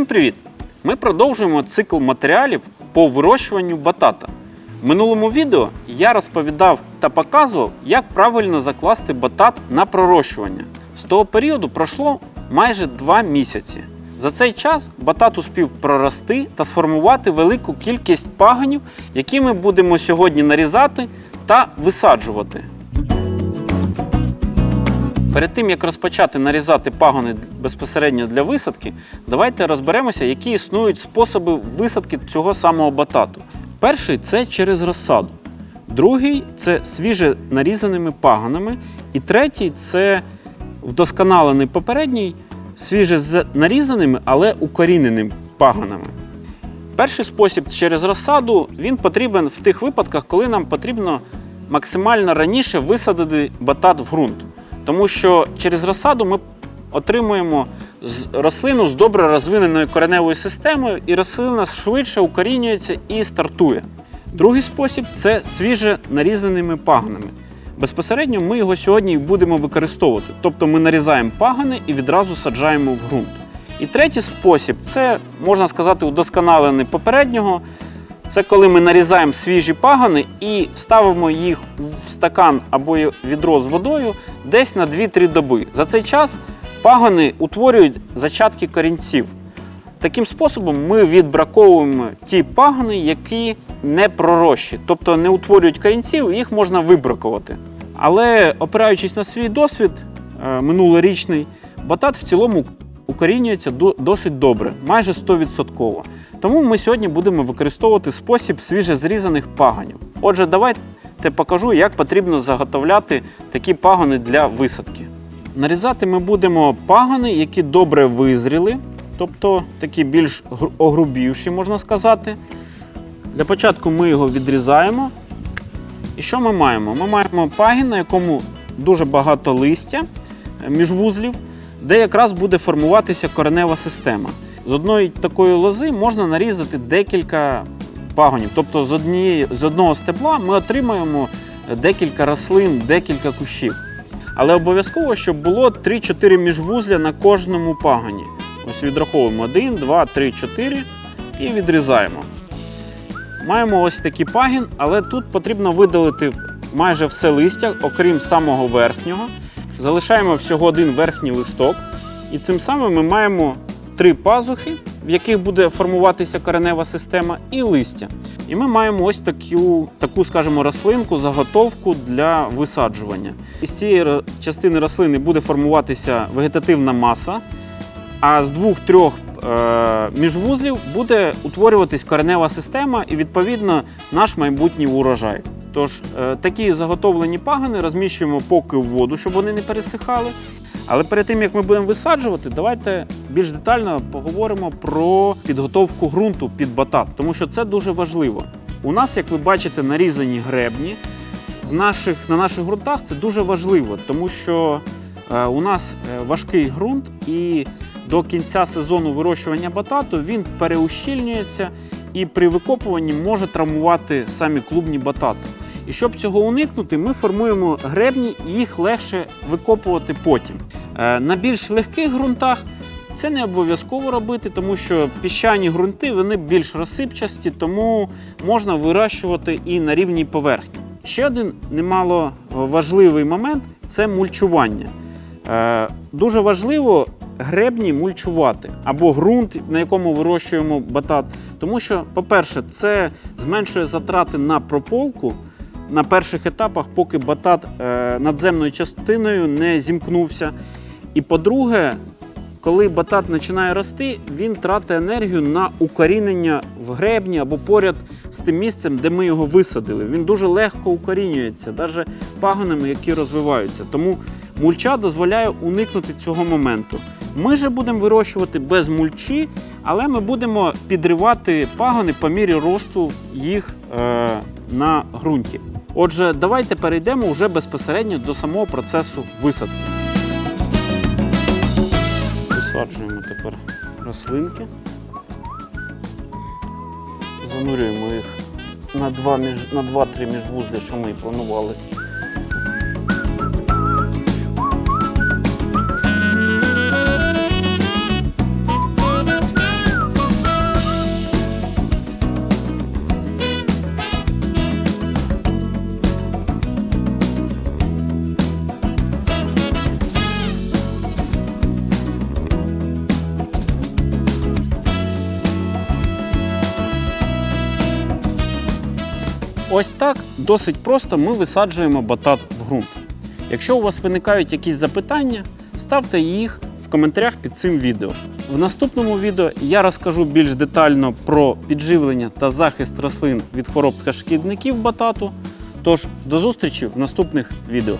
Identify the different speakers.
Speaker 1: Всім привіт! Ми продовжуємо цикл матеріалів по вирощуванню батата. В минулому відео я розповідав та показував, як правильно закласти батат на пророщування. З того періоду пройшло майже 2 місяці. За цей час батат успів прорости та сформувати велику кількість паганів, які ми будемо сьогодні нарізати та висаджувати. Перед тим як розпочати нарізати пагони безпосередньо для висадки, давайте розберемося, які існують способи висадки цього самого батату. Перший це через розсаду, другий це свіже нарізаними пагонами, і третій це вдосконалений попередній, свіже нарізаними, але укоріненими пагонами. Перший спосіб через розсаду він потрібен в тих випадках, коли нам потрібно максимально раніше висадити батат в ґрунт. Тому що через розсаду ми отримуємо рослину з добре розвиненою кореневою системою, і рослина швидше укорінюється і стартує. Другий спосіб це свіже нарізаними пагонами. Безпосередньо ми його сьогодні будемо використовувати. Тобто ми нарізаємо пагони і відразу саджаємо в ґрунт. І третій спосіб це, можна сказати, удосконалений попереднього. Це коли ми нарізаємо свіжі пагони і ставимо їх в стакан або відро з водою десь на 2-3 доби. За цей час пагони утворюють зачатки корінців. Таким способом ми відбраковуємо ті пагони, які не пророщі, тобто не утворюють корінців, їх можна вибракувати. Але опираючись на свій досвід е, минулорічний, батат в цілому укорінюється досить добре, майже 100%. Тому ми сьогодні будемо використовувати спосіб свіжезрізаних пагонів. Отже, давайте покажу, як потрібно заготовляти такі пагони для висадки. Нарізати ми будемо пагони, які добре визріли, тобто такі більш огрубівші, можна сказати. Для початку ми його відрізаємо. І що ми маємо? Ми маємо пагін, на якому дуже багато листя е, міжвузлів, де якраз буде формуватися коренева система. З одної такої лози можна нарізати декілька пагонів. Тобто з, однієї, з одного стебла ми отримаємо декілька рослин, декілька кущів. Але обов'язково, щоб було 3-4 міжвузля на кожному пагоні. Ось відраховуємо 1, 2, 3, 4 і відрізаємо. Маємо ось такий пагін, але тут потрібно видалити майже все листя, окрім самого верхнього. Залишаємо всього один верхній листок. І цим самим ми маємо три пазухи, в яких буде формуватися коренева система, і листя. І ми маємо ось таку, таку скажімо, рослинку, заготовку для висаджування. Із цієї частини рослини буде формуватися вегетативна маса, а з двох-трьох е, міжвузлів буде утворюватись коренева система і, відповідно, наш майбутній урожай. Тож е, такі заготовлені пагани розміщуємо поки в воду, щоб вони не пересихали. Але перед тим як ми будемо висаджувати, давайте більш детально поговоримо про підготовку ґрунту під батат, тому що це дуже важливо. У нас, як ви бачите, нарізані гребні. В наших, на наших ґрунтах це дуже важливо, тому що е, у нас е, важкий ґрунт, і до кінця сезону вирощування батату він переущільнюється і при викопуванні може травмувати самі клубні батати. І щоб цього уникнути, ми формуємо гребні, і їх легше викопувати потім. Е, На більш легких ґрунтах це не обов'язково робити, тому що піщані ґрунти вони більш розсипчасті, тому можна вирощувати і на рівній поверхні. Ще один немало важливий момент це мульчування. Е, Дуже важливо гребні мульчувати або ґрунт, на якому вирощуємо батат. Тому що, по-перше, це зменшує затрати на прополку на перших етапах, поки батат е, надземною частиною не зімкнувся. І по-друге, коли батат починає рости, він тратить енергію на укорінення в гребні або поряд з тим місцем, де ми його висадили. Він дуже легко укорінюється, навіть пагонами, які розвиваються. Тому мульча дозволяє уникнути цього моменту. Ми же будемо вирощувати без мульчі, але ми будемо підривати пагони по мірі росту їх е, на ґрунті. Отже, давайте перейдемо вже безпосередньо до самого процесу висадки. Висаджуємо тепер рослинки. Занурюємо їх на 2 між, на 2-3 міжвузля, що ми планували. Ось так досить просто ми висаджуємо батат в ґрунт. Якщо у вас виникають якісь запитання, ставте їх в коментарях під цим відео. В наступному відео я розкажу більш детально про підживлення та захист рослин від хвороб та шкідників батату. Тож до зустрічі в наступних відео.